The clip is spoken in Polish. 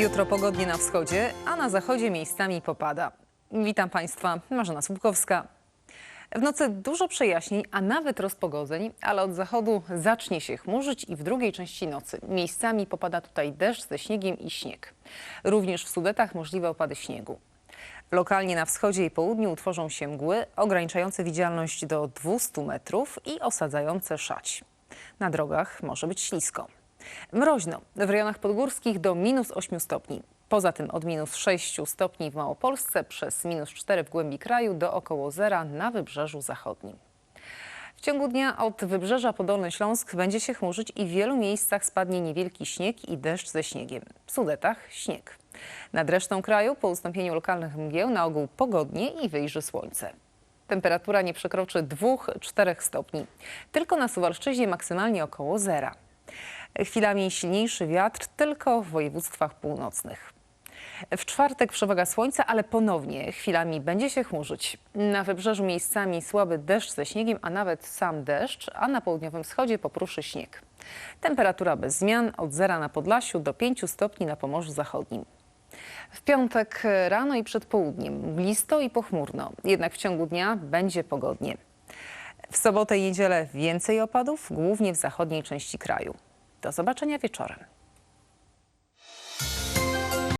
Jutro pogodnie na wschodzie, a na zachodzie miejscami popada. Witam Państwa, Marzena Słupkowska. W nocy dużo przejaśnień, a nawet rozpogodzeń, ale od zachodu zacznie się chmurzyć i w drugiej części nocy miejscami popada tutaj deszcz ze śniegiem i śnieg. Również w Sudetach możliwe opady śniegu. Lokalnie na wschodzie i południu utworzą się mgły ograniczające widzialność do 200 metrów i osadzające szać. Na drogach może być ślisko. Mroźno w rejonach podgórskich do minus 8 stopni. Poza tym od minus 6 stopni w Małopolsce przez minus 4 w głębi kraju do około zera na wybrzeżu zachodnim. W ciągu dnia od wybrzeża po Dolny Śląsk będzie się chmurzyć i w wielu miejscach spadnie niewielki śnieg i deszcz ze śniegiem. W Sudetach śnieg. Nad resztą kraju po ustąpieniu lokalnych mgieł na ogół pogodnie i wyjrzy słońce. Temperatura nie przekroczy 2-4 stopni. Tylko na Suwalszczyźnie maksymalnie około zera. Chwilami silniejszy wiatr tylko w województwach północnych. W czwartek przewaga słońca, ale ponownie chwilami będzie się chmurzyć. Na wybrzeżu miejscami słaby deszcz ze śniegiem, a nawet sam deszcz, a na południowym wschodzie popruszy śnieg. Temperatura bez zmian od zera na Podlasiu do 5 stopni na Pomorzu Zachodnim. W piątek rano i przed południem mglisto i pochmurno, jednak w ciągu dnia będzie pogodnie. W sobotę i niedzielę więcej opadów, głównie w zachodniej części kraju. Do zobaczenia wieczorem.